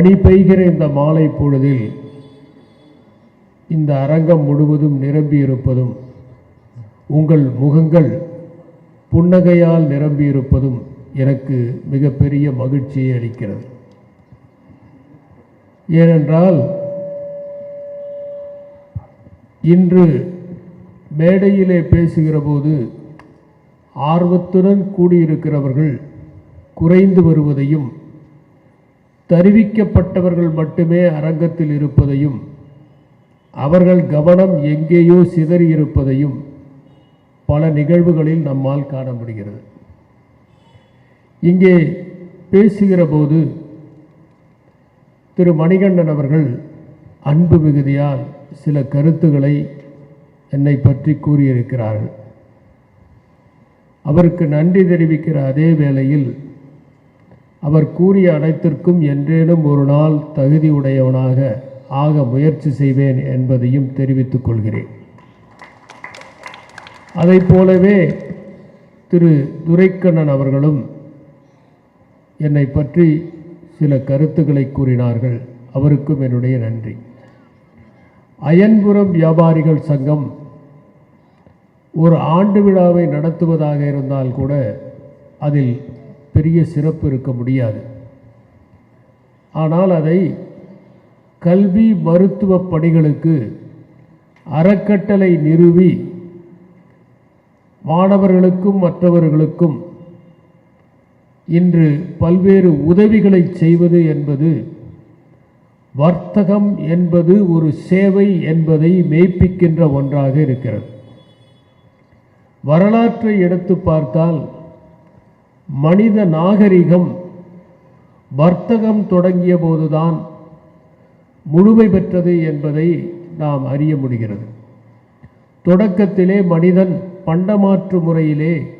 மணி பெய்கிற இந்த மாலை பொழுதில் இந்த அரங்கம் முழுவதும் நிரம்பியிருப்பதும் உங்கள் முகங்கள் புன்னகையால் நிரம்பியிருப்பதும் எனக்கு மிகப்பெரிய மகிழ்ச்சியை அளிக்கிறது. ஏனென்றால் இன்று மேடையிலே பேசுகிற போது ஆர்வத்துடன் கூடியிருக்கிறவர்கள் குறைந்து வருவதையும் தருவிக்கப்பட்டவர்கள் மட்டுமே அரங்கத்தில் இருப்பதையும் அவர்கள் கவனம் எங்கேயோ சிதறி இருப்பதையும் பல நிகழ்வுகளில் நம்மால் காண முடிகிறது. இங்கே பேசுகிற போது திரு மணிகண்டன் அவர்கள் அன்பு மிகுதியால் சில கருத்துக்களை என்னை பற்றி கூறியிருக்கிறார்கள். அவருக்கு நன்றி தெரிவிக்கிற அதே வேளையில் அவர் கூறிய அனைத்திற்கும் என்றேனும் ஒரு நாள் தகுதியுடையவனாக ஆக முயற்சி செய்வேன் என்பதையும் தெரிவித்துக் கொள்கிறேன். அதைப் போலவே திரு துரைக்கண்ணன் அவர்களும் என்னை பற்றி சில கருத்துக்களை கூறினார்கள். அவருக்கும் என்னுடைய நன்றி. அயன்புரம் வியாபாரிகள் சங்கம் ஒரு ஆண்டு விழாவை நடத்துவதாக இருந்தால் கூட அதில் பெரிய சிறப்பு இருக்க முடியாது. ஆனால் அதை கல்வி மருத்துவ பணிகளுக்கு அறக்கட்டளை நிறுவி மாணவர்களுக்கும் மற்றவர்களுக்கும் இன்று பல்வேறு உதவிகளை செய்வது என்பது வர்த்தகம் என்பது ஒரு சேவை என்பதை மெய்ப்பிக்கின்ற ஒன்றாக இருக்கிறது. வரலாற்றை எடுத்து பார்த்தால் மனித நாகரிகம் வர்த்தகம் தொடங்கிய போதுதான் முழுமை பெற்றது என்பதை நாம் அறிய முடிகிறது. தொடக்கத்திலே மனிதன் பண்டமாற்று முறையிலே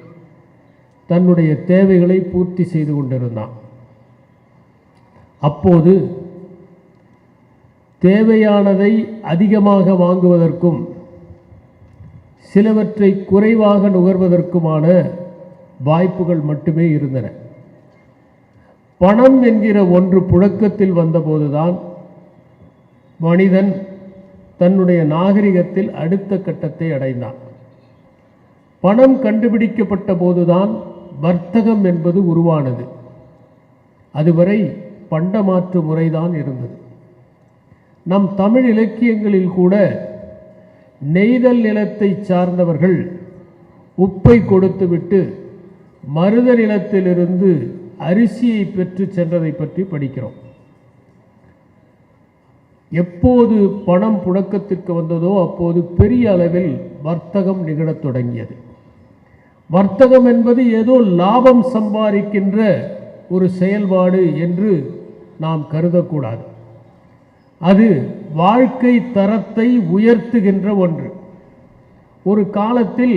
தன்னுடைய தேவைகளை பூர்த்தி செய்து கொண்டிருந்தான். அப்போது தேவையானதை அதிகமாக வாங்குவதற்கும் சிலவற்றை குறைவாக நுகர்வதற்குமான வாய்ப்புகள் மட்டுமே இருந்தன. பணம் என்கிற ஒன்று புழக்கத்தில் வந்தபோதுதான் மனிதன் தன்னுடைய நாகரிகத்தில் அடுத்த கட்டத்தை அடைந்தான். பணம் கண்டுபிடிக்கப்பட்ட போதுதான் வர்த்தகம் என்பது உருவானது. அதுவரை பண்டமாற்று முறைதான் இருந்தது. நம் தமிழ் இலக்கியங்களில் கூட நெய்தல் நிலத்தை சார்ந்தவர்கள் உப்பை கொடுத்துவிட்டு மருத நிலத்திலிருந்து அரிசியை பெற்று சென்றதை பற்றி படிக்கிறோம். எப்போது பணம் புழக்கத்திற்கு வந்ததோ அப்போது பெரிய அளவில் வர்த்தகம் நிகழத் தொடங்கியது. வர்த்தகம் என்பது ஏதோ லாபம் சம்பாதிக்கின்ற ஒரு செயல்பாடு என்று நாம் கருதக்கூடாது. அது வாழ்க்கை தரத்தை உயர்த்துகின்ற ஒன்று. ஒரு காலத்தில்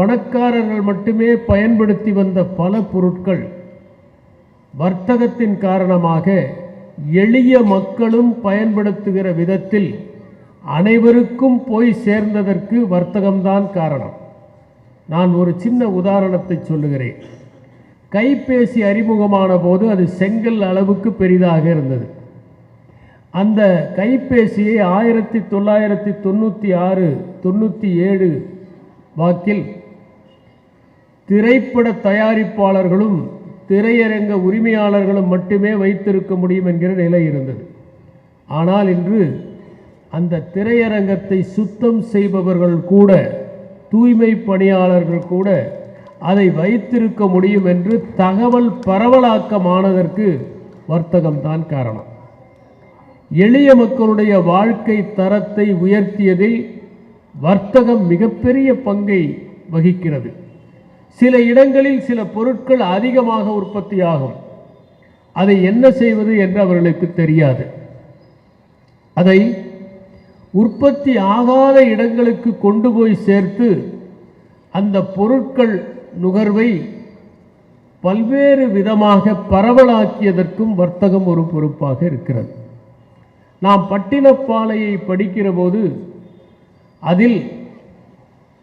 பணக்காரர்கள் மட்டுமே பயன்படுத்தி வந்த பல பொருட்கள் வர்த்தகத்தின் காரணமாக எளிய மக்களும் பயன்படுத்துகிற விதத்தில் அனைவருக்கும் போய் சேர்ந்ததற்கு வர்த்தகம்தான் காரணம். நான் ஒரு சின்ன உதாரணத்தை சொல்லுகிறேன். கைபேசி அறிமுகமான போது அது செங்கல் அளவுக்கு பெரிதாக இருந்தது. அந்த கைபேசியை ஆயிரத்தி தொள்ளாயிரத்தி தொண்ணூற்றி ஆறு தொண்ணூற்றி ஏழு வாக்கில் திரைப்பட தயாரிப்பாளர்களும் திரையரங்க உரிமையாளர்களும் மட்டுமே வைத்திருக்க முடியும் என்கிற நிலை இருந்தது. ஆனால் இன்று அந்த திரையரங்கத்தை சுத்தம் செய்பவர்கள் கூட தூய்மை பணியாளர்கள் கூட அதை வைத்திருக்க முடியும் என்று தகவல் பரவலாக்கமானதற்கு வர்த்தகம்தான் காரணம். எளிய மக்களுடைய வாழ்க்கை தரத்தை உயர்த்தியதில் வர்த்தகம் மிகப்பெரிய பங்கை வகிக்கிறது. சில இடங்களில் சில பொருட்கள் அதிகமாக உற்பத்தியாகும். அதை என்ன செய்வது என்று அவர்களுக்கு தெரியாது. அதை உற்பத்தி ஆகாத இடங்களுக்கு கொண்டு போய் சேர்த்து அந்த பொருட்கள் நுகர்வை பல்வேறு விதமாக பரவலாக்கியதற்கும் வர்த்தகம் ஒரு பொறுப்பாக இருக்கிறது. நாம் பட்டினப்பாலையை படிக்கிற போது அதில்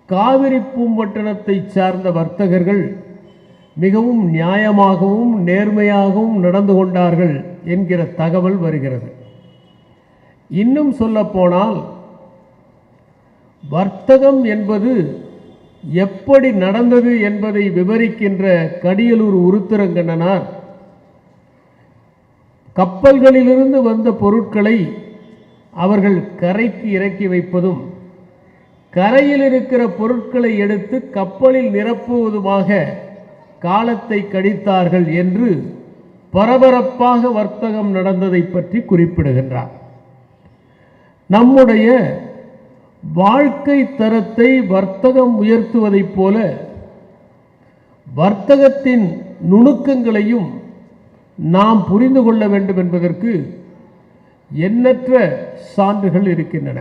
காவிரி பூம்பட்டினத்தை சார்ந்த வர்த்தகர்கள் மிகவும் நியாயமாகவும் நேர்மையாகவும் நடந்து கொண்டார்கள் என்கிற தகவல் வருகிறது. இன்னும் சொல்லப்போனால் வர்த்தகம் என்பது எப்படி நடந்தது என்பதை விவரிக்கின்ற கடியலூர் உருத்திரங்கண்ணனார் கப்பல்களிலிருந்து வந்த பொருட்களை அவர்கள் கரைக்கு இறக்கி வைப்பதும் கரையில் இருக்கிற பொருட்களை எடுத்து கப்பலில் நிரப்புவதுமாக காலத்தை கழித்தார்கள் என்று பரபரப்பாக வர்த்தகம் நடந்ததை பற்றி குறிப்பிடுகின்றார். நம்முடைய வாழ்க்கை தரத்தை வர்த்தகம் உயர்த்துவதைப் போல வர்த்தகத்தின் நுணுக்கங்களையும் நாம் புரிந்து கொள்ள வேண்டும் என்பதற்கு எண்ணற்ற சான்றுகள் இருக்கின்றன.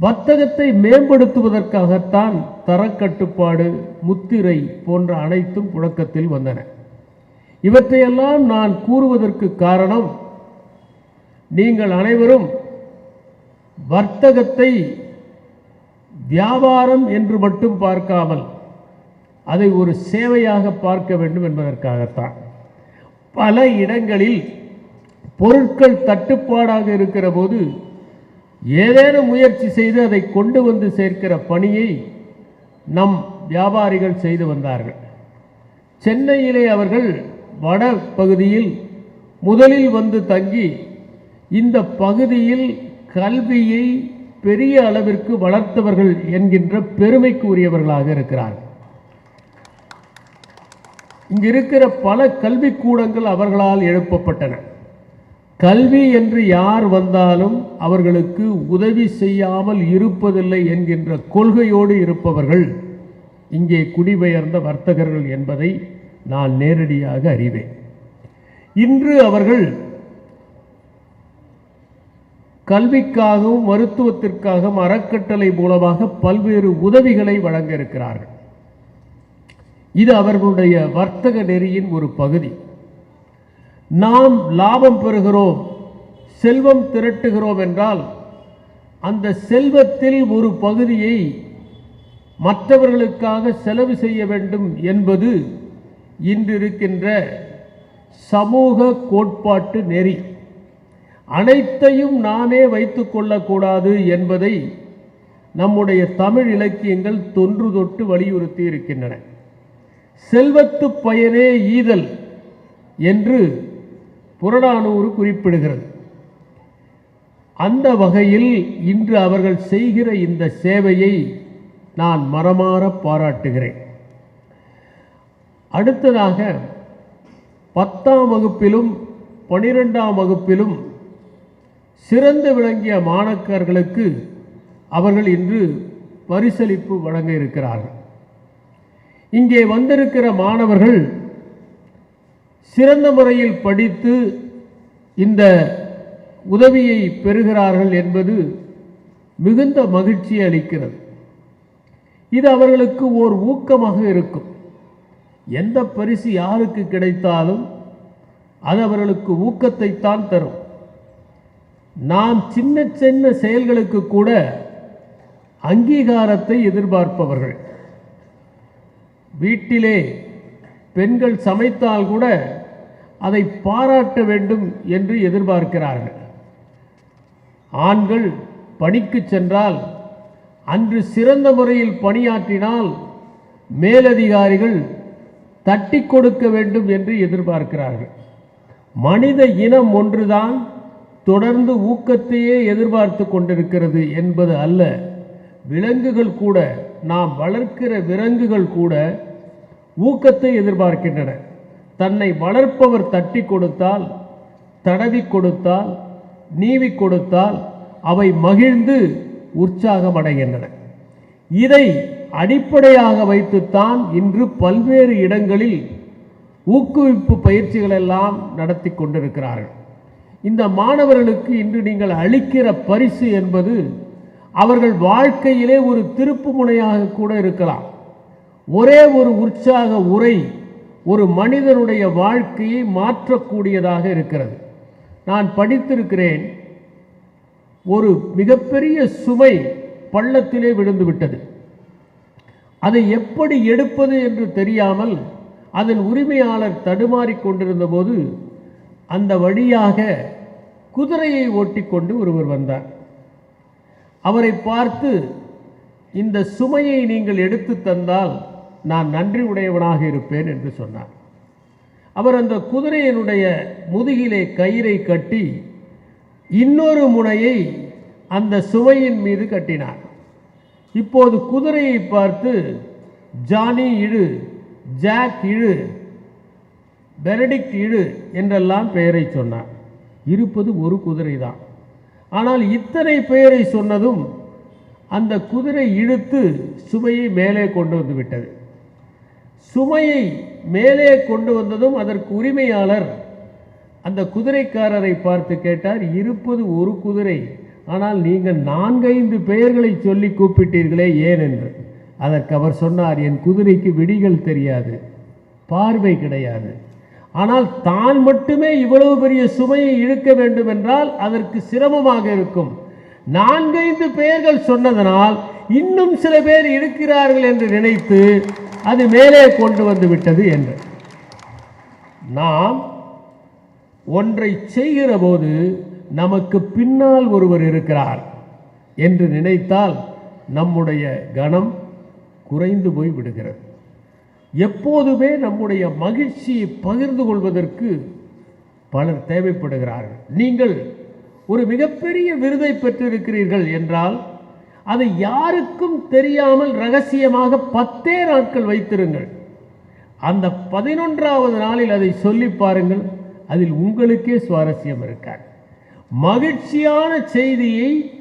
வர்த்தகத்தை மேம்படுத்துவதற்காகத்தான் தரக்கட்டுப்பாடு முத்திரை போன்ற அனைத்தும் புழக்கத்தில் வந்தன. இவற்றையெல்லாம் நான் கூறுவதற்கு காரணம் நீங்கள் அனைவரும் வர்த்தகத்தை வியாபாரம் என்று மட்டும் பார்க்காமல் அதை ஒரு சேவையாக பார்க்க வேண்டும் என்பதற்காகத்தான். பல இடங்களில் பொருட்கள் தட்டுப்பாடாக இருக்கிற போது ஏதேனும் முயற்சி செய்து அதை கொண்டு வந்து சேர்க்கிற பணியை நம் வியாபாரிகள் செய்து வந்தார்கள். சென்னையிலே அவர்கள் வட பகுதியில் முதலில் வந்து தங்கி இந்த பகுதியில் கல்வியை பெரிய அளவிற்கு வளர்த்தவர்கள் என்கின்ற பெருமைக்கு உரியவர்களாக இருக்கிறார்கள். இங்கிருக்கிற பல கல்விக்கூடங்கள் அவர்களால் எழுப்பப்பட்டன. கல்வி என்று யார் வந்தாலும் அவர்களுக்கு உதவி செய்யாமல் இருப்பதில்லை என்கின்ற கொள்கையோடு இருப்பவர்கள் இங்கே குடிபெயர்ந்த வர்த்தகர்கள் என்பதை நான் நேரடியாக அறிவேன். இன்று அவர்கள் கல்விக்காகவும் மருத்துவத்திற்காகவும் அறக்கட்டளை மூலமாக பல்வேறு உதவிகளை வழங்க இருக்கிறார்கள். இது அவர்களுடைய வர்த்தக நெறியின் ஒரு பகுதி. நாம் லாபம் பெறுகிறோம் செல்வம் திரட்டுகிறோம் என்றால் அந்த செல்வத்தில் ஒரு பகுதியை மற்றவர்களுக்காக செலவு செய்ய வேண்டும் என்பது இன்று இருக்கின்ற சமூக கோட்பாட்டு நெறி. அனைத்தையும் நானே வைத்து கொள்ளக்கூடாது என்பதை நம்முடைய தமிழ் இலக்கியங்கள் தொன்று தொட்டு வலியுறுத்தி இருக்கின்றன செல்வத்து பயனே ஈதல் என்று புறநானூறு குறிப்பிடுகிறது. அந்த வகையில் இன்று அவர்கள் செய்கிற இந்த சேவையை நான் மரமாற பாராட்டுகிறேன். அடுத்ததாக பத்தாம் வகுப்பிலும் பனிரெண்டாம் வகுப்பிலும் சிறந்து விளங்கிய மாணக்கர்களுக்கு அவர்கள் இன்று பரிசளிப்பு வழங்க இருக்கிறார்கள். இங்கே வந்திருக்கிற மாணவர்கள் சிறந்த முறையில் படித்து இந்த உதவியை பெறுகிறார்கள் என்பது மிகுந்த மகிழ்ச்சி அளிக்கிறது. இது அவர்களுக்கு ஓர் ஊக்கமாக இருக்கும். எந்த பரிசு யாருக்கு கிடைத்தாலும் அது அவர்களுக்கு ஊக்கத்தைத்தான் தரும். நாம் சின்ன சின்ன செயல்களுக்கு கூட அங்கீகாரத்தை எதிர்பார்ப்பவர்கள். வீட்டிலே பெண்கள் சமைத்தால் கூட அதை பாராட்ட வேண்டும் என்று எதிர்பார்க்கிறார்கள். ஆண்கள் பணிக்கு சென்றால் அன்று சிறந்த முறையில் பணியாற்றினால் மேலதிகாரிகள் தட்டி கொடுக்க வேண்டும் என்று எதிர்பார்க்கிறார்கள். மனித இனம் ஒன்றுதான் தொடர்ந்து ஊக்கத்தையே எதிர்பார்த்து கொண்டிருக்கிறது என்பது அல்ல. விலங்குகள் கூட நாம் வளர்க்கிற விலங்குகள் கூட ஊக்கத்தை எதிர்பார்க்கின்றன. தன்னை வளர்ப்பவர் தட்டி கொடுத்தால் தடவி கொடுத்தால் நீவி கொடுத்தால் அவை மகிழ்ந்து உற்சாகம் அடைகின்றன இதை அடிப்படையாக வைத்துத்தான் இன்று பல்வேறு இடங்களில் ஊக்குவிப்பு பயிற்சிகள் எல்லாம் நடத்தி கொண்டிருக்கிறார்கள். இந்த மாணவர்களுக்கு இன்று நீங்கள் அளிக்கிற பரிசு என்பது அவர்கள் வாழ்க்கையிலே ஒரு திருப்பு முனையாக கூட இருக்கலாம். ஒரே ஒரு உற்சாக உரை ஒரு மனிதனுடைய வாழ்க்கையை மாற்றக்கூடியதாக இருக்கிறது. நான் படித்திருக்கிறேன். ஒரு மிகப்பெரிய சுமை பள்ளத்திலே விழுந்து விட்டது அதை எப்படி எடுப்பது என்று தெரியாமல் அதன் உரிமையாளர் தடுமாறிக் கொண்டிருந்த போது அந்த வழியாக குதிரையை ஓட்டிக்கொண்டு ஒருவர் வந்தார். அவரை பார்த்து இந்த சுமையை நீங்கள் எடுத்து தந்தால் நான் நன்றி உடையவனாக இருப்பேன் என்று சொன்னார். அவர் அந்த குதிரையினுடைய முதுகிலே கயிறை கட்டி இன்னொரு முனையை அந்த சுவையின் மீது கட்டினார். இப்போது குதிரையை பார்த்து ஜானி இழு ஜாக் இழு பெனடிக்ட் இழு என்றெல்லாம் பெயரை சொன்னார். இருப்பது ஒரு குதிரை தான் ஆனால் இத்தனை பெயரை சொன்னதும் அந்த குதிரை இழுத்து சுமையை மேலே கொண்டு வந்து விட்டது. சுமையை மேலே கொண்டு வந்ததும் அதற்கு உரிமையாளர் அந்த குதிரைக்காரரை பார்த்து கேட்டார் இருப்பது ஒரு குதிரை ஆனால் நீங்கள் நான்கைந்து பெயர்களை சொல்லி கூப்பிட்டீர்களே ஏன் என்று அதற்கு அவர் சொன்னார் என் குதிரைக்கு விடிகள் தெரியாது பார்வை கிடையாது. ஆனால் தான் மட்டுமே இவ்வளவு பெரிய சுமையை இழுக்க வேண்டும் என்றால் அதற்கு சிரமமாக இருக்கும். நான்கைந்து பெயர்கள் சொன்னதனால் இன்னும் சில பேர் இருக்கிறார்கள் என்று நினைத்து அது மேலே கொண்டு வந்து விட்டது என்று. நாம் ஒன்றை செய்கிற போது நமக்கு பின்னால் ஒருவர் இருக்கிறார் என்று நினைத்தால் நம்முடைய கணம் குறைந்து போய் விடுகிறது. எப்போதுமே நம்முடைய மகிழ்ச்சியை பகிர்ந்து கொள்வதற்கு பலர் தேவைப்படுகிறார்கள். நீங்கள் ஒரு மிகப்பெரிய விருதை பெற்றிருக்கிறீர்கள் என்றால் அதை யாருக்கும் தெரியாமல் ரகசியமாக பத்தே நாட்கள் வைத்திருங்கள். அந்த பதினொன்றாவது நாளில் அதை சொல்லி பாருங்கள். அதில் உங்களுக்கே சுவாரஸ்யம் இருக்காது. மகிழ்ச்சியான செய்தியை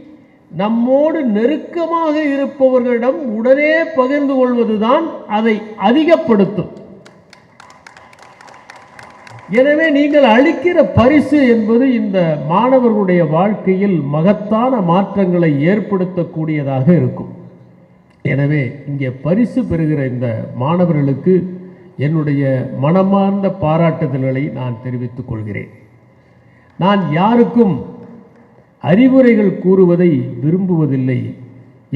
நம்மோடு நெருக்கமாக இருப்பவர்களிடம் உடனே பகிர்ந்து கொள்வதுதான் அதை அதிகப்படுத்தும். எனவே நீங்கள் அளிக்கிற பரிசு என்பது இந்த மாணவர்களுடைய வாழ்க்கையில் மகத்தான மாற்றங்களை ஏற்படுத்தக்கூடியதாக இருக்கும். எனவே இங்கே பரிசு பெறுகிற இந்த மாணவர்களுக்கு என்னுடைய மனமார்ந்த பாராட்டுதல்களை நான் தெரிவித்துக் கொள்கிறேன். நான் யாருக்கும் அறிவுரைகள் கூறுவதை விரும்புவதில்லை.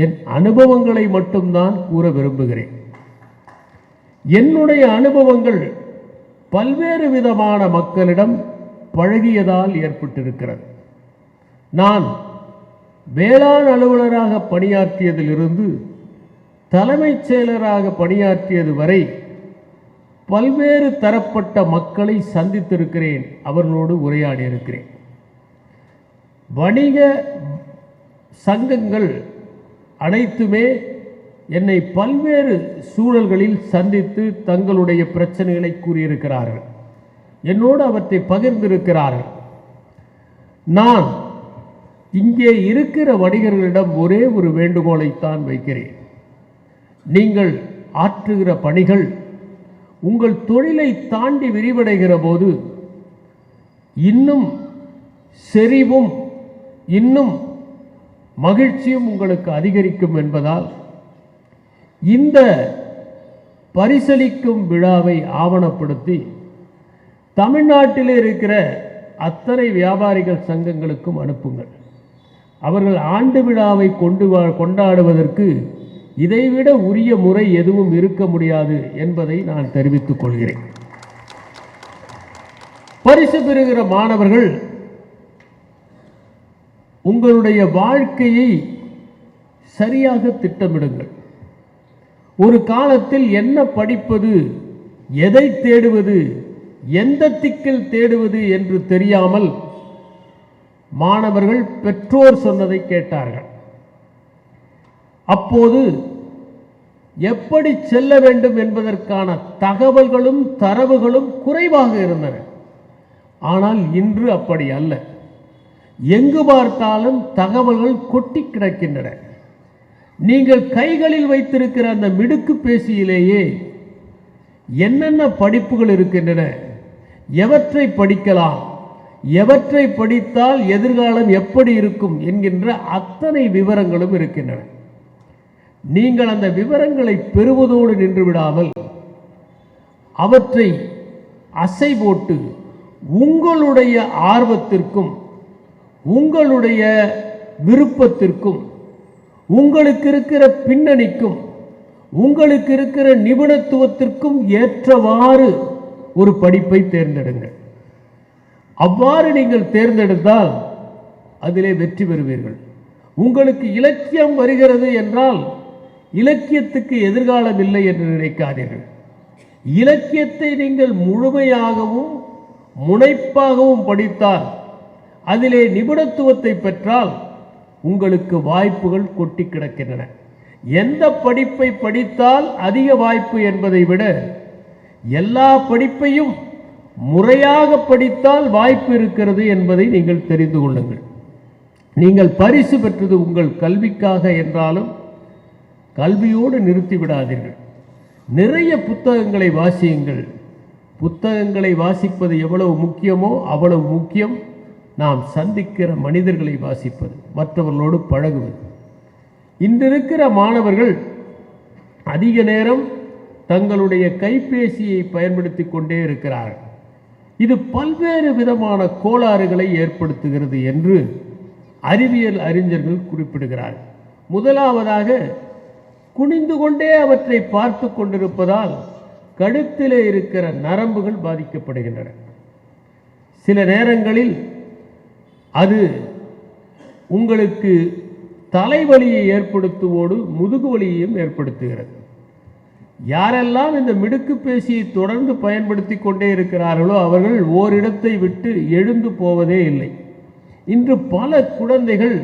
என் அனுபவங்களை மட்டும்தான் கூற விரும்புகிறேன். என்னுடைய அனுபவங்கள் பல்வேறு விதமான மக்களிடம் பழகியதால் ஏற்பட்டிருக்கிறது. நான் வேளாண் அலுவலராக பணியாற்றியதிலிருந்து தலைமைச் செயலராக பணியாற்றியது வரை பல்வேறு தரப்பட்ட மக்களை சந்தித்திருக்கிறேன் அவர்களோடு உரையாடி இருக்கிறேன். வணிக சங்கங்கள் அனைத்துமே என்னை பல்வேறு சூழல்களில் சந்தித்து தங்களுடைய பிரச்சனைகளை கூறியிருக்கிறார்கள். என்னோடு அவற்றை பகிர்ந்திருக்கிறார்கள். நான் இங்கே இருக்கிற வணிகர்களிடம் ஒரே ஒரு வேண்டுகோளைத்தான் வைக்கிறேன். நீங்கள் ஆற்றுகிற பணிகள் உங்கள் தொழிலை தாண்டி விரிவடைகிற போது இன்னும் செறிவும் இன்னும் மகிழ்ச்சியும் உங்களுக்கு அதிகரிக்கும் என்பதால் இந்த பரிசளிக்கும் விழாவை ஆவணப்படுத்தி தமிழ்நாட்டில் இருக்கிற அத்தனை வியாபாரிகள் சங்கங்களுக்கும் அனுப்புங்கள். அவர்கள் ஆண்டு விழாவை கொண்டு வா- கொண்டாடுவதற்கு இதைவிட உரிய முறை எதுவும் இருக்க முடியாது என்பதை நான் தெரிவித்துக் கொள்கிறேன். பரிசு பெறுகிற மாணவர்கள் உங்களுடைய வாழ்க்கையை சரியாக திட்டமிடுங்கள். ஒரு காலத்தில் என்ன படிப்பது? எதை தேடுவது? எந்த திக்கில் தேடுவது என்று தெரியாமல் மாணவர்கள் பெற்றோர் சொன்னதை கேட்டார்கள். அப்போது எப்படி செல்ல வேண்டும் என்பதற்கான தகவல்களும் தரவுகளும் குறைவாக இருந்தன. ஆனால் இன்று அப்படி அல்ல. எங்கு பார்த்தாலும் தகவல்கள் கொட்டி கிடக்கின்றன. நீங்கள் கைகளில் வைத்திருக்கிற அந்த மிடுக்கு பேசியிலேயே என்னென்ன படிப்புகள் இருக்கின்றன? எவற்றை படிக்கலாம்? எவற்றை படித்தால் எதிர்காலம் எப்படி இருக்கும்? என்கின்ற அத்தனை விவரங்களும் இருக்கின்றன. நீங்கள் அந்த விவரங்களை பெறுவதோடு நின்று விடாமல் அவற்றை அசை போட்டு உங்களுடைய ஆர்வத்திற்கும் உங்களுடைய விருப்பத்திற்கும் உங்களுக்கு இருக்கிற பின்னணிக்கும் உங்களுக்கு இருக்கிற நிபுணத்துவத்திற்கும் ஏற்றவாறு ஒரு படிப்பை தேர்ந்தெடுங்கள். அவ்வாறு நீங்கள் தேர்ந்தெடுத்தால் அதிலே வெற்றி பெறுவீர்கள். உங்களுக்கு இலக்கியம் வருகிறது என்றால் இலக்கியத்துக்கு எதிர்காலம் இல்லை என்று நினைக்காதீர்கள். இலக்கியத்தை நீங்கள் முழுமையாகவும் முனைப்பாகவும் படித்தால் அதிலே நிபுணத்துவத்தை பெற்றால் உங்களுக்கு வாய்ப்புகள் கொட்டி கிடக்கின்றன. எந்த படிப்பை படித்தால் அதிக வாய்ப்பு என்பதை விட எல்லா படிப்பையும் முறையாக படித்தால் வாய்ப்பு இருக்கிறது என்பதை நீங்கள் தெரிந்து கொள்ளுங்கள். நீங்கள் பரிசு பெற்றது உங்கள் கல்விக்காக என்றாலும் கல்வியோடு நிறுத்தி விடாதீர்கள். நிறைய புத்தகங்களை வாசியுங்கள். புத்தகங்களை வாசிப்பது எவ்வளவு முக்கியமோ அவ்வளவு முக்கியம். நாம் சந்திக்கிற மனிதர்களை வாசிப்பது மற்றவர்களோடு பழகுவது. இன்று இருக்கிற மாணவர்கள் அதிக நேரம் தங்களுடைய கைபேசியை பயன்படுத்தி கொண்டே இருக்கிறார்கள். இது பல்வேறு விதமான கோளாறுகளை ஏற்படுத்துகிறது என்று அறிவியல் அறிஞர்கள் குறிப்பிடுகிறார்கள். முதலாவதாக குனிந்து கொண்டே அவற்றை பார்த்து கொண்டிருப்பதால் கழுத்திலே இருக்கிற நரம்புகள் பாதிக்கப்படுகின்றன. சில நேரங்களில் அது உங்களுக்கு தலைவலியை ஏற்படுத்துவோடு முதுகு வலியையும் ஏற்படுத்துகிறது. யாரெல்லாம் இந்த மிடுக்கு பேசியை தொடர்ந்து பயன்படுத்தி கொண்டே இருக்கிறார்களோ அவர்கள் ஓரிடத்தை விட்டு எழுந்து போவதே இல்லை. இன்று பல குழந்தைகள்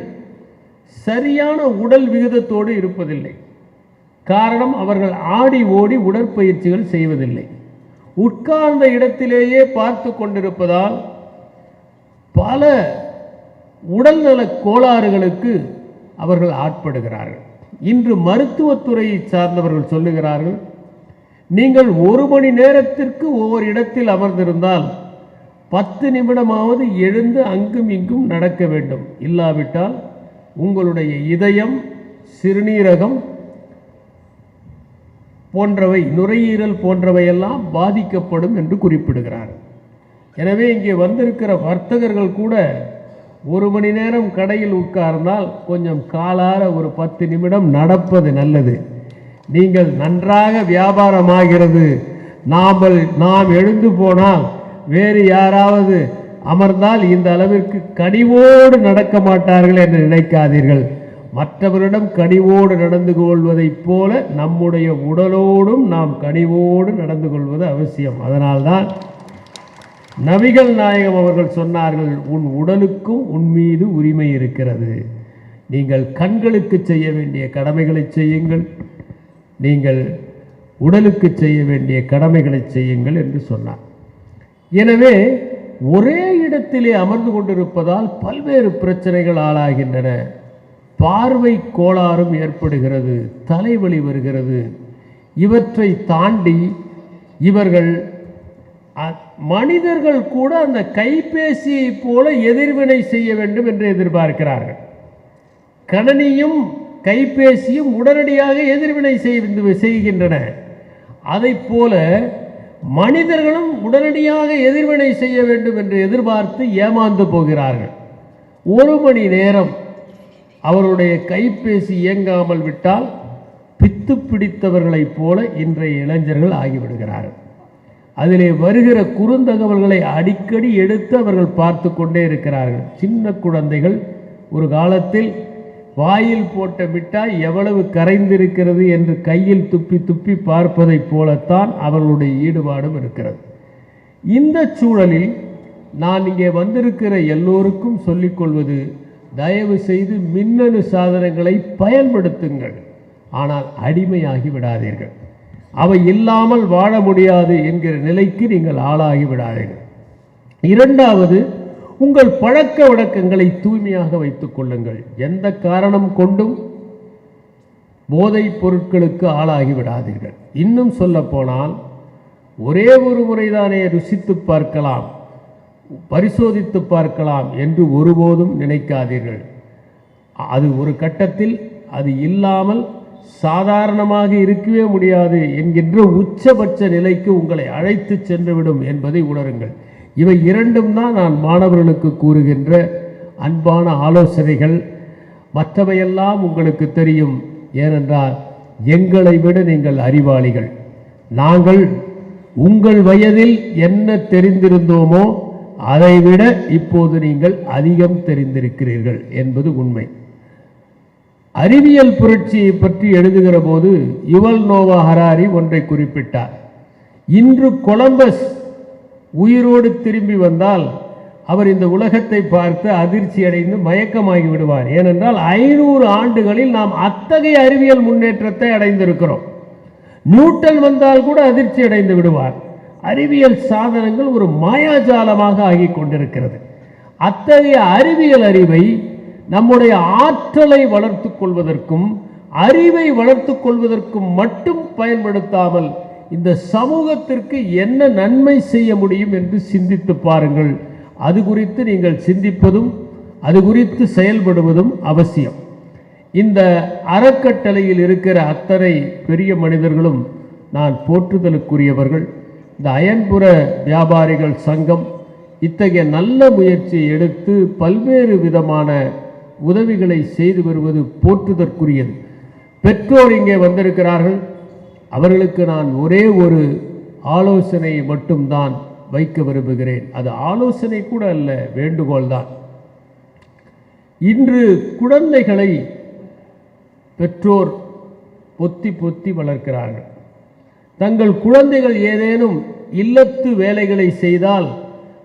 சரியான உடல் விகிதத்தோடு இருப்பதில்லை. காரணம் அவர்கள் ஆடி ஓடி உடற்பயிற்சிகள் செய்வதில்லை. உட்கார்ந்த இடத்திலேயே பார்த்து கொண்டிருப்பதால் பல உடல்நல கோளாறுகளுக்கு அவர்கள் ஆட்படுகிறார்கள். இன்று மருத்துவத்துறையை சார்ந்தவர்கள் சொல்லுகிறார்கள் நீங்கள் ஒரு மணி நேரத்திற்கு ஒவ்வொரு இடத்தில் அமர்ந்திருந்தால் பத்து நிமிடமாவது எழுந்து அங்கும் இங்கும் நடக்க வேண்டும். இல்லாவிட்டால் உங்களுடைய இதயம் சிறுநீரகம் போன்றவை நுரையீரல் போன்றவையெல்லாம் பாதிக்கப்படும் என்று குறிப்பிடுகிறார் எனவே இங்கே வந்திருக்கிற வர்த்தகர்கள் கூட ஒரு மணி நேரம் கடையில் உட்கார்ந்தால் கொஞ்சம் காலார ஒரு பத்து நிமிடம் நடப்பது நல்லது. நீங்கள் நன்றாக வியாபாரமாகிறது. நாமல் நாம் எழுந்து போனால் வேறு யாராவது அமர்ந்தால் இந்த அளவிற்கு கனிவோடு நடக்க மாட்டார்கள் என்று நினைக்காதீர்கள். மற்றவரிடம் கனிவோடு நடந்து கொள்வதைப் போல நம்முடைய உடலோடும் நாம் கனிவோடு நடந்து கொள்வது அவசியம். அதனால்தான் நபிகள் நாயகம் அவர்கள் சொன்னார்கள் உன் உடலுக்கும் உன் மீது உரிமை இருக்கிறது. நீங்கள் கண்களுக்கு செய்ய வேண்டிய கடமைகளை செய்யுங்கள். நீங்கள் உடலுக்கு செய்ய வேண்டிய கடமைகளை செய்யுங்கள் என்று சொன்னார். எனவே ஒரே இடத்திலே அமர்ந்து கொண்டிருப்பதால் பல்வேறு பிரச்சனைகள் ஆளாகின்றன. பார்வை கோளாறும் ஏற்படுகிறது தலைவலி வருகிறது. இவற்றை தாண்டி இவர்கள் மனிதர்கள் கூட அந்த கைபேசியைப் போல எதிர்வினை செய்ய வேண்டும் என்று எதிர்பார்க்கிறார்கள். கணனியும் கைபேசியும் உடனடியாக எதிர்வினை செய்து செய்கின்றன. அதைப் போல மனிதர்களும் உடனடியாக எதிர்வினை செய்ய வேண்டும் என்று எதிர்பார்த்து ஏமாந்து போகிறார்கள். ஒரு மணி நேரம் அவருடைய கைபேசி இயங்காமல் விட்டால் பித்து பிடித்தவர்களைப் போல இன்றைய இளைஞர்கள் ஆகிவிடுகிறார்கள். அதிலே வருகிற குறுந்தகவல்களை அடிக்கடி எடுத்து அவர்கள் பார்த்து கொண்டே இருக்கிறார்கள். சின்ன குழந்தைகள் ஒரு காலத்தில் வாயில் போட்ட மிட்டாய் எவ்வளவு கரைந்திருக்கிறது என்று கையில் துப்பி துப்பி பார்ப்பதைப் போலத்தான் அவர்களுடைய ஈடுபாடும் இருக்கிறது. இந்த சூழலில் நான் இங்கே வந்திருக்கிற எல்லோருக்கும் சொல்லிக்கொள்வது தயவு செய்து மின்னணு சாதனங்களை பயன்படுத்துங்கள். ஆனால் அடிமையாகி விடாதீர்கள். அவை இல்லாமல் வாழ முடியாது என்கிற நிலைக்கு நீங்கள் ஆளாகி விடாதீர்கள். இரண்டாவது உங்கள் பழக்க வழக்கங்களை தூய்மையாக வைத்துக் கொள்ளுங்கள். எந்த காரணம் கொண்டும் போதைப் பொருட்களுக்கு ஆளாகி விடாதீர்கள். இன்னும் சொல்ல போனால் ஒரே ஒரு முறைதானே ருசித்து பார்க்கலாம் பரிசோதித்து பார்க்கலாம் என்று ஒருபோதும் நினைக்காதீர்கள். அது ஒரு கட்டத்தில் அது இல்லாமல் சாதாரணமாக இருக்கவே முடியாது என்கின்ற உச்சபட்ச நிலைக்கு உங்களை அழைத்து சென்றுவிடும் என்பதை உணருங்கள். இவை இரண்டும் தான் நான் மாணவர்களுக்கு கூறுகின்ற அன்பான ஆலோசனைகள். மற்றவையெல்லாம் உங்களுக்கு தெரியும். ஏனென்றால் எங்களை விட நீங்கள் அறிவாளிகள். நாங்கள் உங்கள் வயதில் என்ன தெரிந்திருந்தோமோ அதைவிட இப்போது நீங்கள் அதிகம் தெரிந்திருக்கிறீர்கள் என்பது உண்மை. அறிவியல் புரட்சியை பற்றி எழுதுகிற போது யுவல் நோவா ஹராரி ஒன்றை குறிப்பிட்டார். இன்று கொலம்பஸ் உயிரோடு திரும்பி வந்தால் அவர் இந்த உலகத்தை பார்த்து அதிர்ச்சி அடைந்து மயக்கமாகி விடுவார். ஏனென்றால் ஐநூறு ஆண்டுகளில் நாம் அத்தகைய அறிவியல் முன்னேற்றத்தை அடைந்திருக்கிறோம். நியூட்டன் வந்தால் கூட அதிர்ச்சி அடைந்து விடுவார். அறிவியல் சாதனங்கள் ஒரு மாயாஜாலமாக ஆகி கொண்டிருக்கிறது. அத்தகைய அறிவியல் அறிவை நம்முடைய ஆற்றலை வளர்த்து கொள்வதற்கும் அறிவை வளர்த்து கொள்வதற்கும் மட்டும் பயன்படுத்தாமல் இந்த சமூகத்திற்கு என்ன நன்மை செய்ய முடியும் என்று சிந்தித்து பாருங்கள். அது குறித்து நீங்கள் சிந்திப்பதும் அது குறித்து செயல்படுவதும் அவசியம். இந்த அறக்கட்டளையில் இருக்கிற அத்தனை பெரிய மனிதர்களும் நான் போற்றுதலுக்குரியவர்கள். இந்த அயன்புற வியாபாரிகள் சங்கம் இத்தகைய நல்ல முயற்சியை எடுத்து பல்வேறு விதமான உதவிகளை செய்து வருவது போற்றுதற்குரியது. பெற்றோர் இங்கே வந்திருக்கிறார்கள். அவர்களுக்கு நான் ஒரே ஒரு ஆலோசனை மட்டும்தான் வைக்க விரும்புகிறேன். அது ஆலோசனை கூட அல்ல வேண்டுகோள் தான். இன்று குழந்தைகளை பெற்றோர் பொத்தி பொத்தி வளர்க்கிறார்கள். தங்கள் குழந்தைகள் ஏதேனும் இல்லத்து வேலைகளை செய்தால்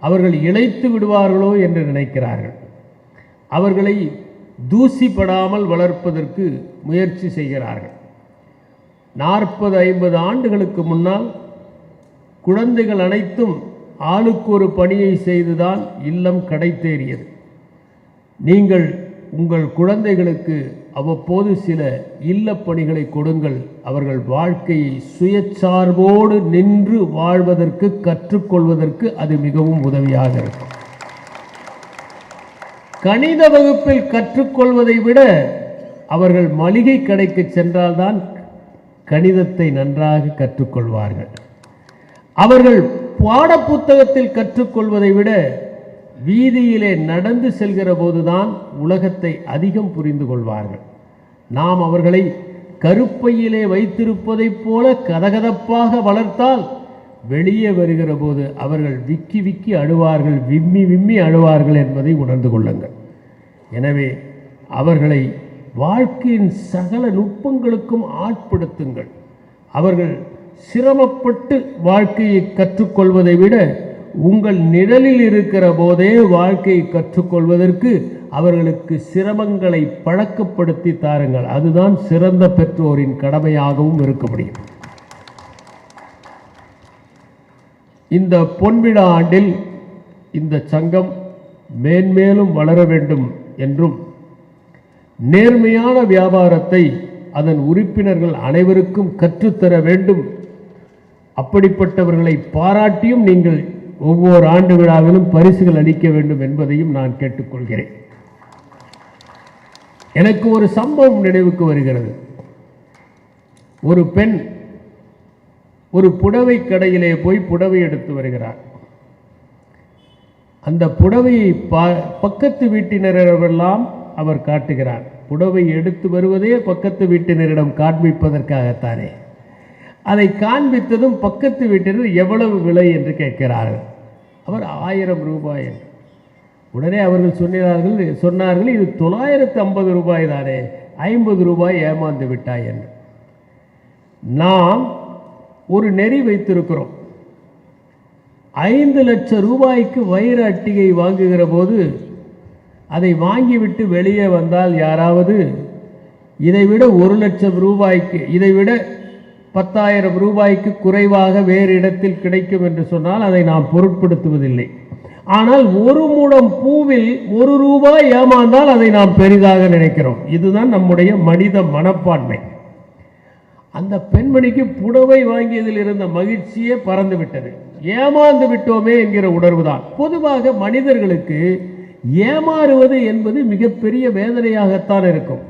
அவர்கள் இழைத்து விடுவார்களோ என்று நினைக்கிறார்கள். அவர்களை தூசிப்படாமல் வளர்ப்பதற்கு முயற்சி செய்கிறார்கள். நாற்பது ஐம்பது ஆண்டுகளுக்கு முன்னால் குழந்தைகள் அனைத்தும் ஆளுக்கு ஒரு பணியை செய்துதான் இல்லம் கடைத்தேறியது. நீங்கள் உங்கள் குழந்தைகளுக்கு அவ்வப்போது சில இல்ல பணிகளை கொடுங்கள். அவர்கள் வாழ்க்கையை சுயச்சார்போடு நின்று வாழ்வதற்கு கற்றுக்கொள்வதற்கு அது மிகவும் உதவியாக இருக்கும். கணித வகுப்பில் கற்றுக்கொள்வதை விட அவர்கள் மளிகை கடைக்கு சென்றால்தான் கணிதத்தை நன்றாக கற்றுக்கொள்வார்கள். அவர்கள் பாடப்புத்தகத்தில் கற்றுக்கொள்வதை விட வீதியிலே நடந்து செல்கிற போதுதான் உலகத்தை அதிகம் புரிந்து கொள்வார்கள். நாம் அவர்களை கருப்பையிலே வைத்திருப்பதைப் போல கதகதப்பாக வளர்த்தால் வெளியே வருகிற போது அவர்கள் விக்கி விக்கி அழுவார்கள் விம்மி விம்மி அழுவார்கள் என்பதை உணர்ந்து கொள்ளுங்கள். எனவே அவர்களை வாழ்க்கையின் சகல நுட்பங்களுக்கும் ஆட்படுத்துங்கள். அவர்கள் சிரமப்பட்டு வாழ்க்கையை கற்றுக்கொள்வதை விட உங்கள் நிழலில் இருக்கிற போதே வாழ்க்கையை கற்றுக்கொள்வதற்கு அவர்களுக்கு சிரமங்களை பழக்கப்படுத்தி தாருங்கள். அதுதான் சிறந்த பெற்றோரின் கடமையாகவும் இருக்க முடியும். இந்த பொன்விழா ஆண்டில் இந்த சங்கம் மேன்மேலும் வளர வேண்டும் என்றும் நேர்மையான வியாபாரத்தை அதன் உறுப்பினர்கள் அனைவருக்கும் கற்றுத்தர வேண்டும். அப்படிப்பட்டவர்களை பாராட்டியும் நீங்கள் ஒவ்வொரு ஆண்டு விழாவிலும் பரிசுகள் அளிக்க வேண்டும் என்பதையும் நான் கேட்டுக்கொள்கிறேன். எனக்கு ஒரு சம்பவம் நினைவுக்கு வருகிறது. ஒரு பெண் ஒரு புடவை கடையிலே போய் புடவை எடுத்து வருகிறார். அந்த புடவையை பா பக்கத்து வீட்டினரெல்லாம் அவர் காட்டுகிறார். புடவை எடுத்து வருவதே பக்கத்து வீட்டினரிடம் காண்பிப்பதற்காகத்தானே. அதை காண்பித்ததும் பக்கத்து வீட்டினர் எவ்வளவு விலை என்று கேட்கிறார்கள். அவர் ஆயிரம் ரூபாய் என்று. உடனே அவர்கள் சொன்னார்கள் சொன்னார்கள் இது தொள்ளாயிரத்து ஐம்பது ரூபாய் தானே ஐம்பது ரூபாய் ஏமாந்து விட்டாய் என்று. நாம் ஒரு நெறி வைத்திருக்கிறோம். ஐந்து லட்சம் ரூபாய்க்கு வைர அட்டிகை வாங்குகிற போது அதை வாங்கிவிட்டு வெளியே வந்தால் யாராவது? இதைவிட ஒரு லட்சம் ரூபாய்க்கு இதைவிட பத்தாயிரம் ரூபாய்க்கு குறைவாக வேறு இடத்தில் கிடைக்கும் என்று சொன்னால் அதை நாம் பொருட்படுத்துவதில்லை. ஆனால் ஒரு மூடம் பூவில் ஒரு ரூபாய் ஏமாந்தால் அதை நாம் பெரிதாக நினைக்கிறோம். இதுதான் நம்முடைய மனித மனப்பான்மை. அந்த பெண்மணிக்கு புடவை வாங்கியதில் இருந்த மகிழ்ச்சியே பறந்து விட்டது ஏமாந்து விட்டோமே என்கிற உணர்வுதான். பொதுவாக மனிதர்களுக்கு ஏமாறுவது என்பது மிகப்பெரிய வேதனையாகத்தான் இருக்கும்.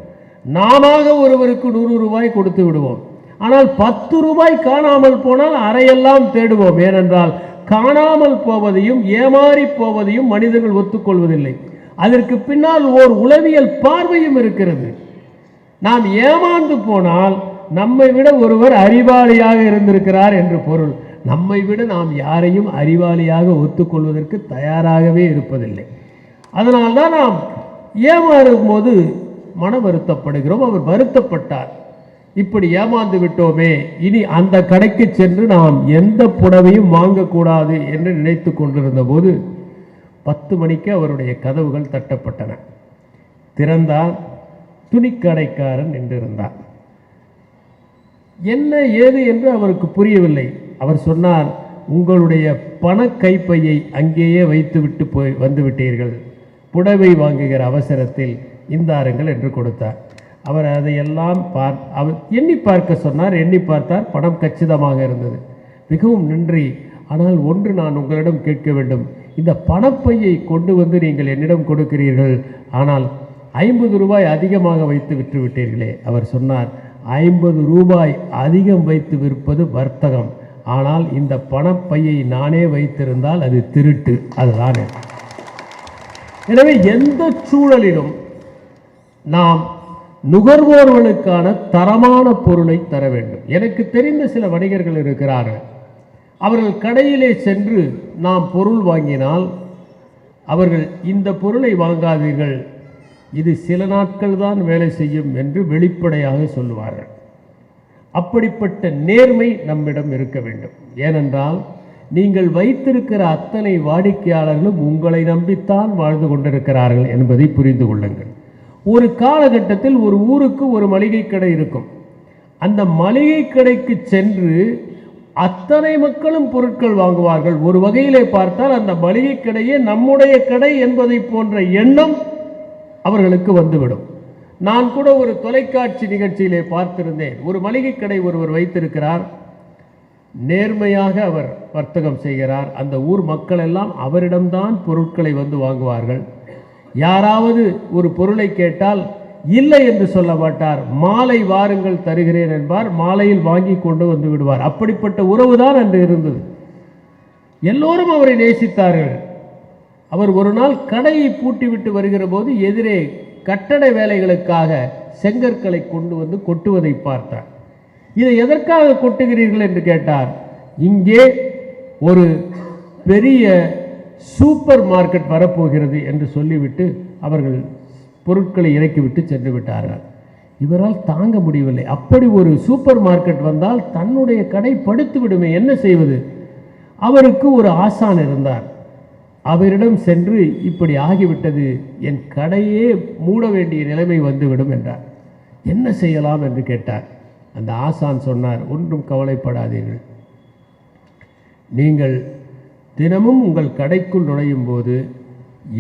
நாம ஒருவருக்கு நூறு ரூபாய் கொடுத்து விடுவோம். ஆனால் பத்து ரூபாய் காணாமல் போனால் அறையெல்லாம் தேடுவோம். ஏனென்றால் காணாமல் போவதையும் ஏமாறி போவதையும் மனிதர்கள் ஒத்துக்கொள்வதில்லை. அதற்கு பின்னால் ஓர் உளவியல் பார்வையும் இருக்கிறது. நாம் ஏமாந்து போனால் நம்மை விட ஒருவர் அறிவாளியாக இருந்திருக்கிறார் என்று பொருள். நம்மை விட நாம் யாரையும் அறிவாளியாக ஒத்துக்கொள்வதற்கு தயாராகவே இருப்பதில்லை. அதனால்தான் நாம் ஏமாறும் போது மன வருத்தப்படுகிறோம். அவர் வருத்தப்பட்டார். இப்படி ஏமாந்து விட்டோமே இனி அந்த கடைக்கு சென்று நாம் எந்த புடவையும் வாங்கக்கூடாது என்று நினைத்து கொண்டிருந்த போது பத்து மணிக்கு அவருடைய கதவுகள் தட்டப்பட்டன. திறந்தார் துணிக்கடைக்காரன் நின்றிருந்தார் என்ன ஏது என்று அவருக்கு புரியவில்லை. அவர் சொன்னார் உங்களுடைய பண கைப்பையை அங்கேயே வைத்துவிட்டு போய் வந்து விட்டீர்கள் புடவை வாங்குகிற அவசரத்தில் இந்தாருங்கள் என்று கொடுத்தார். அவர் அதையெல்லாம் பார் அவர் எண்ணி பார்க்க சொன்னார். எண்ணி பார்த்தார் பணம் கச்சிதமாக இருந்தது. மிகவும் நன்றி. ஆனால் ஒன்று நான் உங்களிடம் கேட்க வேண்டும். இந்த பணப்பையை கொண்டு வந்து நீங்கள் என்னிடம் கொடுக்கிறீர்கள். ஆனால் ஐம்பது ரூபாய் அதிகமாக வைத்து விட்டு விட்டீர்களே அவர் சொன்னார். ஐம்பது ரூபாய் அதிகம் வைத்து விற்பது வர்த்தகம். ஆனால் இந்த பணப்பையை நானே வைத்திருந்தால் அது திருட்டு. அதுதான். எனவே எந்த சூழலிலும் நாம் நுகர்வோர்களுக்கான தரமான பொருளை தர வேண்டும். எனக்கு தெரிந்த சில வணிகர்கள் இருக்கிறார்கள். அவர்கள் கடையிலே சென்று நாம் பொருள் வாங்கினால் அவர்கள் இந்த பொருளை வாங்காதீர்கள். இது சில நாட்கள் தான் வேலை செய்யும் என்று வெளிப்படையாக சொல்லுவார்கள். அப்படிப்பட்ட நேர்மை நம்மிடம் இருக்க வேண்டும். ஏனென்றால் நீங்கள் வைத்திருக்கிற அத்தனை வாடிக்கையாளர்களும் உங்களை நம்பித்தான் வாழ்ந்து கொண்டிருக்கிறார்கள் என்பதை புரிந்து கொள்ளுங்கள். ஒரு காலகட்டத்தில் ஒரு ஊருக்கு ஒரு மளிகை கடை இருக்கும். அந்த மளிகை கடைக்கு சென்று அத்தனை மக்களும் பொருட்கள் வாங்குவார்கள். ஒரு வகையிலே பார்த்தால் அந்த மளிகை கடையே நம்முடைய கடை என்பதை போன்ற எண்ணம் அவர்களுக்கு வந்துவிடும். நான் கூட ஒரு தொலைக்காட்சி நிகழ்ச்சியிலே பார்த்திருந்தேன். ஒரு மளிகை கடை ஒருவர் வைத்திருக்கிறார். நேர்மையாக அவர் வர்த்தகம் செய்கிறார். அந்த ஊர் மக்கள் எல்லாம் அவரிடம்தான் பொருட்களை வந்து வாங்குவார்கள். யாராவது ஒரு பொருளை கேட்டால் இல்லை என்று சொல்ல மாட்டார். மாலை வாருங்கள் தருகிறேன் என்பார். மாலையில் வாங்கி கொண்டு வந்து விடுவார். அப்படிப்பட்ட உறவுதான் அன்று இருந்தது. எல்லோரும் அவரை நேசித்தார்கள். அவர் ஒரு நாள் கடையை பூட்டிவிட்டு வருகிற போது எதிரே கட்டட வேலைகளுக்காக செங்கற்களை கொண்டு வந்து கொட்டுவதை பார்த்தார். இதை எதற்காக கொட்டுகிறீர்கள் என்று கேட்டார். இங்கே ஒரு பெரிய சூப்பர் மார்க்கெட் வரப்போகிறது என்று சொல்லிவிட்டு அவர்கள் பொருட்களை இறக்கிவிட்டு சென்று விட்டார்கள். இவரால் தாங்க முடியவில்லை. அப்படி ஒரு சூப்பர் மார்க்கெட் வந்தால் தன்னுடைய கடை படுத்து விடுமே என்ன செய்வது? அவருக்கு ஒரு ஆசான் இருந்தார். அவரிடம் சென்று இப்படி ஆகிவிட்டது என் கடையே மூட வேண்டிய நிலைமை வந்துவிடும் என்றார். என்ன செய்யலாம் என்று கேட்டார். அந்த ஆசான் சொன்னார் ஒன்றும் கவலைப்படாதீர்கள். நீங்கள் தினமும் உங்கள் கடைக்குள் நுழையும் போது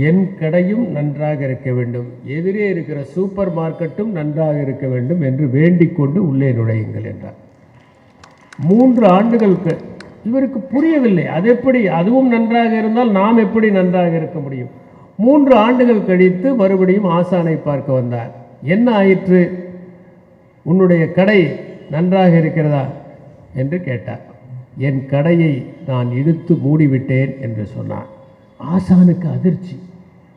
என் கடையும் நன்றாக இருக்க வேண்டும். எதிரே இருக்கிற சூப்பர் மார்க்கெட்டும் நன்றாக இருக்க வேண்டும் என்று வேண்டிக் கொண்டு உள்ளே நுழையுங்கள் என்றார். மூன்று ஆண்டுகளுக்கு இவருக்கு புரியவில்லை. அது எப்படி? அதுவும் நன்றாக இருந்தால் நாம் எப்படி நன்றாக இருக்க முடியும்? மூன்று ஆண்டுகள் கழித்து மறுபடியும் ஆசானை பார்க்க வந்தார். என்ன ஆயிற்று? உன்னுடைய கடை நன்றாக இருக்கிறதா? என்று கேட்டார். என் கடையை நான் இழுத்து மூடிவிட்டேன் என்று சொன்னார். ஆசானுக்கு அதிர்ச்சி.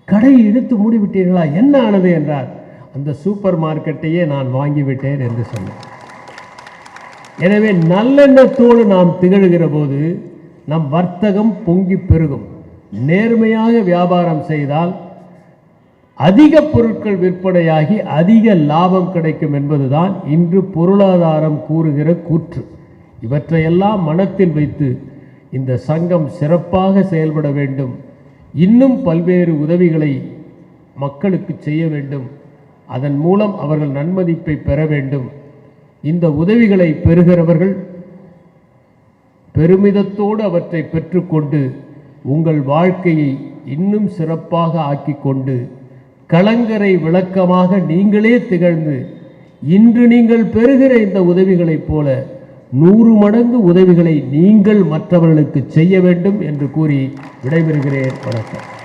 கடையை இழுத்து மூடிவிட்டீர்களா? என்ன ஆனது என்றார். அந்த சூப்பர் மார்க்கெட்டையே நான் வாங்கிவிட்டேன் என்று சொன்னேன் எனவே நல்லெண்ணத்தோடு நாம் திகழ்கிற போது நம் வர்த்தகம் பொங்கி பெருகும். நேர்மையாக வியாபாரம் செய்தால் அதிக பொருட்கள் விற்பனையாகி அதிக லாபம் கிடைக்கும் என்பதுதான் இன்று பொருளாதாரம் கூறுகிற கூற்று. இவற்றையெல்லாம் மனத்தில் வைத்து இந்த சங்கம் சிறப்பாக செயல்பட வேண்டும். இன்னும் பல்வேறு உதவிகளை மக்களுக்கு செய்ய வேண்டும். அதன் மூலம் அவர்கள் நன்மதிப்பை பெற வேண்டும். இந்த உதவிகளை பெறுகிறவர்கள் பெருமிதத்தோடு அவற்றை பெற்றுக்கொண்டு உங்கள் வாழ்க்கையை இன்னும் சிறப்பாக ஆக்கி கொண்டு கலங்கரை விளக்கமாக நீங்களே திகழ்ந்து இன்று நீங்கள் பெறுகிற இந்த உதவிகளைப் போல நூறு மடங்கு உதவிகளை நீங்கள் மற்றவர்களுக்கு செய்ய வேண்டும் என்று கூறி விடைபெறுகிறேன். வணக்கம்.